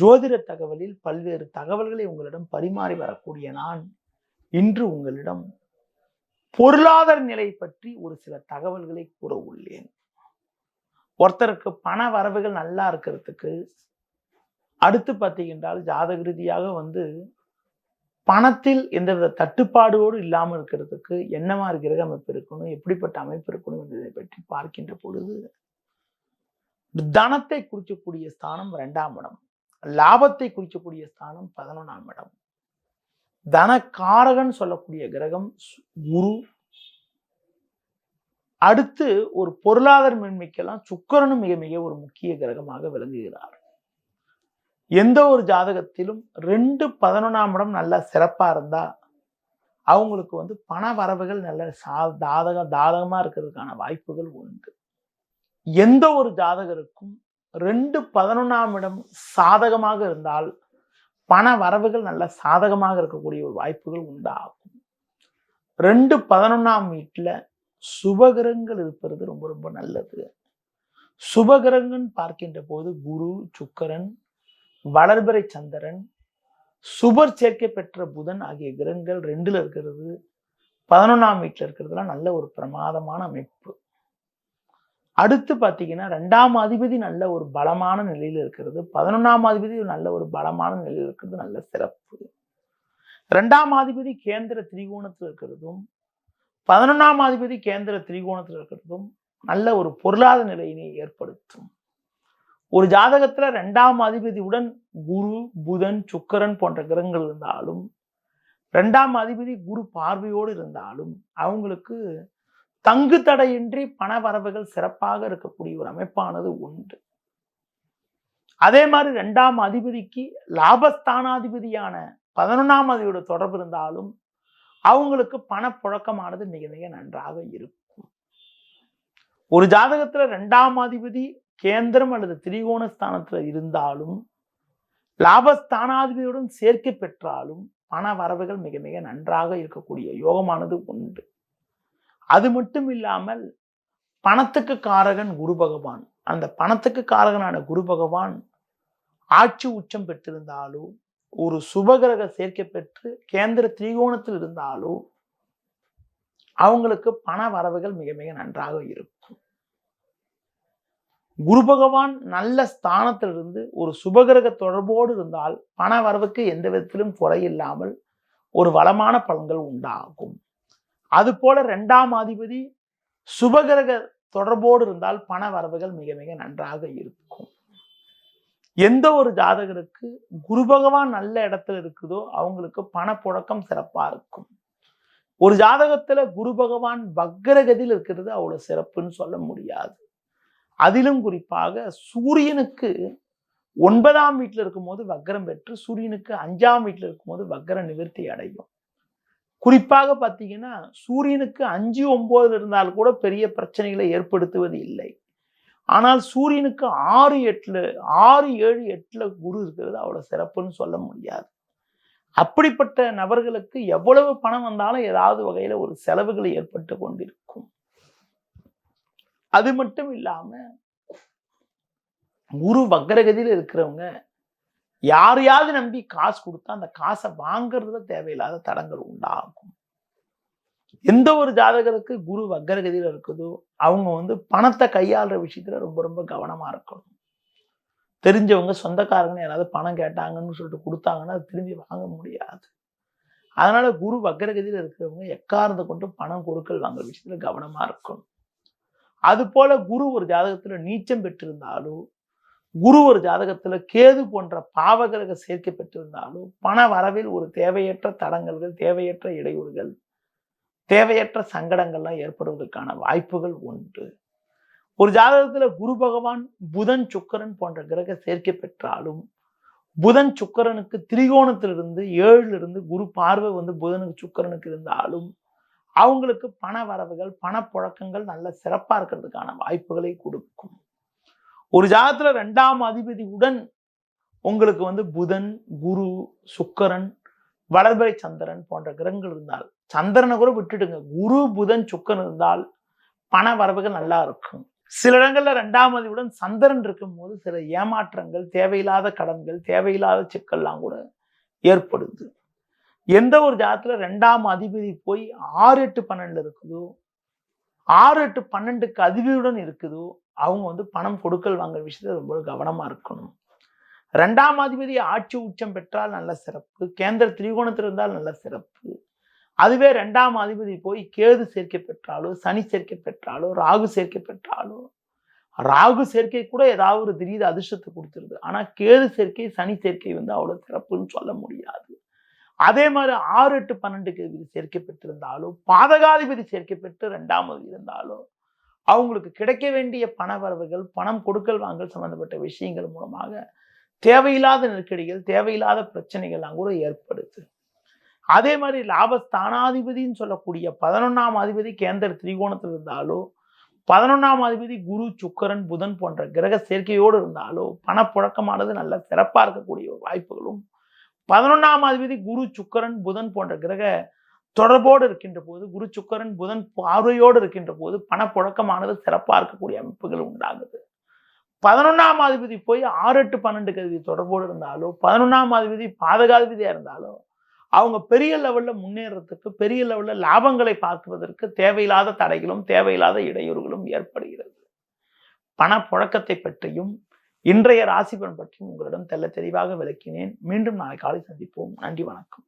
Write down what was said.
ஜோதிட தகவலில் பல்வேறு தகவல்களை உங்களிடம் பரிமாறி வரக்கூடிய நான் இன்று உங்களிடம் பொருளாதார நிலை பற்றி ஒரு சில தகவல்களை கூற உள்ளேன். ஒருத்தருக்கு பண வரவுகள் நல்லா இருக்கிறதுக்கு அடுத்து பார்த்தீங்கன்றால் ஜாதக ரீதியாக வந்து பணத்தில் எந்தவித தட்டுப்பாடோடு இல்லாமல் இருக்கிறதுக்கு என்ன மாதிரி கிரக அமைப்பு இருக்கணும் எப்படிப்பட்ட அமைப்பு இருக்கணும் என்பதை பற்றி பார்க்கின்ற பொழுது தனத்தை குறிக்கக்கூடிய ஸ்தானம் இரண்டாம் இடம். லாபத்தை குறிக்கக்கூடிய ஸ்தானம் பதினொன்றாம் இடம். தனக்காரகன் சொல்லக்கூடிய கிரகம் குரு. அடுத்து ஒரு பொருளாதார மேன்மைக்கெல்லாம் சுக்கரனும் மிக மிக ஒரு முக்கிய கிரகமாக விளங்குகிறார். எந்த ஒரு ஜாதகத்திலும் ரெண்டு பதினொன்றாம் இடம் நல்லா சிறப்பா இருந்தா அவங்களுக்கு வந்து பண வரவுகள் நல்ல சா தாதக தாதகமா இருக்கிறதுக்கான வாய்ப்புகள் உண்டு. எந்த ஒரு ஜாதகருக்கும் ரெண்டு பதினொன்றாம் இடம் சாதகமாக இருந்தால் பண வரவுகள் நல்ல சாதகமாக இருக்கக்கூடிய ஒரு வாய்ப்புகள் உண்டாகும். ரெண்டு பதினொன்றாம் வீட்டில் சுபகிரகங்கள் இருப்பது ரொம்ப ரொம்ப நல்லது. சுபகிரகங்கள் பார்க்கின்ற போது குரு சுக்கரன் வளர்பிறை சந்திரன் சுபர் சேர்க்கை பெற்ற புதன் ஆகிய கிரகங்கள் ரெண்டில் இருக்கிறது பதினொன்றாம் வீட்டில் இருக்கிறதுலாம் நல்ல ஒரு பிரமாதமான அமைப்பு. அடுத்து பார்த்தீங்கன்னா ரெண்டாம் அதிபதி நல்ல ஒரு பலமான நிலையில் இருக்கிறது. பதினொன்றாம் அதிபதி நல்ல ஒரு பலமான நிலையில் இருக்கிறது. நல்ல சிறப்பு. ரெண்டாம் அதிபதி கேந்திர திரிகோணத்தில் இருக்கிறதும் பதினொன்றாம் அதிபதி கேந்திர திரிகோணத்தில் இருக்கிறதும் நல்ல ஒரு பொருளாதார நிலையினை ஏற்படுத்தும். ஒரு ஜாதகத்துல ரெண்டாம் அதிபதியுடன் குரு புதன் சுக்கரன் போன்ற கிரகங்கள் இருந்தாலும் ரெண்டாம் அதிபதி குரு பார்வையோடு இருந்தாலும் அவங்களுக்கு தங்கு தடையின்றி பண வரவுகள் சிறப்பாக இருக்கக்கூடிய ஒரு அமைப்பானது உண்டு. அதே மாதிரி ரெண்டாம் அதிபதிக்கு லாபஸ்தானாதிபதியான பதினொன்றாம் அதிபதியோட தொடர்பு இருந்தாலும் அவங்களுக்கு பணப்புழக்கமானது மிக மிக நன்றாக இருக்கும். ஒரு ஜாதகத்துல ரெண்டாம் அதிபதி கேந்திரம் அல்லது திரிகோண ஸ்தானத்துல இருந்தாலும் லாபஸ்தானாதிபதியுடன் சேர்க்கை பெற்றாலும் பண வரவுகள் மிக மிக நன்றாக இருக்கக்கூடிய யோகமானது உண்டு. அது மட்டும் இல்லாமல் பணத்துக்கு காரகன் குரு பகவான். அந்த பணத்துக்கு காரகனான குரு பகவான் ஆட்சி உச்சம் பெற்றிருந்தாலோ ஒரு சுபகிரக சேர்க்கை பெற்று கேந்திர திரிகோணத்தில் இருந்தாலோ அவங்களுக்கு பண வரவுகள் மிக மிக நன்றாக இருக்கும். குரு பகவான் நல்ல ஸ்தானத்திலிருந்து ஒரு சுபகிரக தொடர்போடு இருந்தால் பண வரவுக்கு எந்த விதத்திலும் குறையில்லாமல் ஒரு வளமான பலன்கள் உண்டாகும். அது போல ரெண்டாம் அதிபதி சுபகிரக தொடர்போடு இருந்தால் பண வரவுகள் மிக மிக நன்றாக இருக்கும். எந்த ஒரு ஜாதகருக்கு குரு பகவான் நல்ல இடத்துல இருக்குதோ அவங்களுக்கு பணப்புழக்கம் சிறப்பா இருக்கும். ஒரு ஜாதகத்துல குரு பகவான் வக்ரகதியில் இருக்கிறது அவ்வளவு சிறப்புன்னு சொல்ல முடியாது. அதிலும் குறிப்பாக சூரியனுக்கு ஒன்பதாம் வீட்டில் இருக்கும்போது வக்ரம் பெற்று சூரியனுக்கு அஞ்சாம் வீட்டில் இருக்கும்போது வக்ர நிவர்த்தி அடையும். குறிப்பாக பார்த்தீங்கன்னா சூரியனுக்கு அஞ்சு ஒன்பதுல இருந்தால் கூட பெரிய பிரச்சனைகளை ஏற்படுத்துவது இல்லை. ஆனால் சூரியனுக்கு ஆறு எட்டில் ஆறு ஏழு எட்டில் குரு இருக்கிறது அவ்வளோ சிறப்புன்னு சொல்ல முடியாது. அப்படிப்பட்ட நபர்களுக்கு எவ்வளவு பணம் வந்தாலும் ஏதாவது வகையில் ஒரு செலவுகள் ஏற்பட்டு கொண்டிருக்கும். அது மட்டும் இல்லாமல் குரு வக்ரகதியில் இருக்கிறவங்க யாரையாவது நம்பி காசு கொடுத்தா அந்த காசை வாங்குறதுல தேவையில்லாத தடங்கள் உண்டாகும். எந்த ஒரு ஜாதகருக்கு குரு வக்கரகதியில் இருக்குதோ அவங்க வந்து பணத்தை கையாளுற விஷயத்துல ரொம்ப ரொம்ப கவனமா இருக்கணும். தெரிஞ்சவங்க சொந்தக்காரங்க யாராவது பணம் கேட்டாங்கன்னு சொல்லிட்டு கொடுத்தாங்கன்னா அது திரும்பி வாங்க முடியாது. அதனால குரு வக்கரகதியில் இருக்கிறவங்க எக்காரத்தை கொண்டு பணம் கொடுக்கல் வாங்குற விஷயத்துல கவனமா இருக்கணும். அது போல குரு ஒரு ஜாதகத்துல நீச்சம் பெற்றிருந்தாலோ குரு ஒரு ஜாதகத்துல கேது போன்ற பாவகிரக சேர்க்கை பெற்றிருந்தாலும் பண வரவில் ஒரு தேவையற்ற தடங்கல்கள் தேவையற்ற இடையூறுகள் தேவையற்ற சங்கடங்கள்லாம் ஏற்படுவதற்கான வாய்ப்புகள் உண்டு. ஒரு ஜாதகத்துல குரு பகவான் புதன் சுக்கரன் போன்ற கிரக சேர்க்கை பெற்றாலும் புதன் சுக்கரனுக்கு திரிகோணத்திலிருந்து ஏழிலிருந்து குரு பார்வை வந்து புதனுக்கு சுக்கரனுக்கு இருந்தாலும் அவங்களுக்கு பண வரவுகள் பணப்புழக்கங்கள் நல்ல சிறப்பாக இருக்கிறதுக்கான வாய்ப்புகளை கொடுக்கும். ஒரு ஜாதத்தில் ரெண்டாம் அதிபதியுடன் உங்களுக்கு வந்து புதன் குரு சுக்கரன் வளர்பறை சந்திரன் போன்ற கிரகங்கள் இருந்தால் சந்திரனை கூட விட்டுடுங்க. குரு புதன் சுக்கரன் இருந்தால் பண வரவுகள் நல்லா இருக்கும். சில இடங்கள்ல ரெண்டாம் அதிபுடன் சந்திரன் இருக்கும்போது சில ஏமாற்றங்கள் தேவையில்லாத கடன்கள் தேவையில்லாத சிக்கல்லாம் கூட ஏற்படுது. எந்த ஒரு ஜாதத்துல ரெண்டாம் அதிபதி போய் ஆறு எட்டு பன்னெண்டுல இருக்குதோ ஆறு எட்டு பன்னெண்டுக்கு அதிபதியுடன் இருக்குதோ அவங்க வந்து பணம் கொடுக்கல் வாங்குற விஷயத்தில் ரொம்ப கவனமாக இருக்கணும். ரெண்டாம் அதிபதி ஆட்சி உச்சம் பெற்றால் நல்ல சிறப்பு. கேந்திர திரிகோணத்தில் இருந்தால் நல்ல சிறப்பு. அதுவே ரெண்டாம் அதிபதி போய் கேது சேர்க்கை பெற்றாலோ சனி சேர்க்கை பெற்றாலோ ராகு சேர்க்கை பெற்றாலோ ராகு சேர்க்கை கூட ஏதாவது ஒரு திடீர் அதிர்ஷ்டத்தை கொடுத்துருது. ஆனால் கேது சேர்க்கை சனி சேர்க்கை வந்து அவ்வளோ சிறப்புன்னு சொல்ல முடியாது. அதே மாதிரி ஆறு எட்டு பன்னெண்டுக்கு அதிபதி சேர்க்கை பெற்றிருந்தாலோ பாதகாதிபதி சேர்க்கை பெற்று ரெண்டாம் இருந்தாலோ அவங்களுக்கு கிடைக்க வேண்டிய பண வரவுகள் பணம் கொடுக்கல் வாங்கல் சம்பந்தப்பட்ட விஷயங்கள் மூலமாக தேவையில்லாத நெருக்கடிகள் தேவையில்லாத பிரச்சனைகள் அங்கூட ஏற்படுது. அதே மாதிரி லாபஸ்தானாதிபதினு சொல்லக்கூடிய பதினொன்னாம் அதிபதி கேந்திர திரிகோணத்தில் இருந்தாலோ பதினொன்றாம் அதிபதி குரு சுக்கரன் புதன் போன்ற கிரக சேர்க்கையோடு இருந்தாலோ பணப்புழக்கமானது நல்ல சிறப்பாக இருக்கக்கூடிய வாய்ப்புகளும் பதினொன்றாம் அதிபதி குரு சுக்கரன் புதன் போன்ற கிரக தொடர்போடு இருக்கின்ற போது குரு சுக்கரன் புதன் பார்வையோடு இருக்கின்ற போது பணப்புழக்கமானது சிறப்பாக இருக்கக்கூடிய அமைப்புகள் உண்டாகுது. பதினொன்னாம் அதிபதி போய் ஆறு எட்டு பன்னெண்டு கதிபதி தொடர்போடு இருந்தாலோ பதினொன்னாம் அதிபதி பாதகாதிபதியாக இருந்தாலோ அவங்க பெரிய லெவலில் முன்னேறதுக்கு பெரிய லெவல்ல லாபங்களை பார்க்குவதற்கு தேவையில்லாத தடைகளும் தேவையில்லாத இடையூறுகளும் ஏற்படுகிறது. பணப்புழக்கத்தை பற்றியும் இன்றைய ராசிபலன் பற்றியும் உங்களிடம் தெல்ல தெளிவாக விளக்கினேன். மீண்டும் நாளை காலை சந்திப்போம். நன்றி வணக்கம்.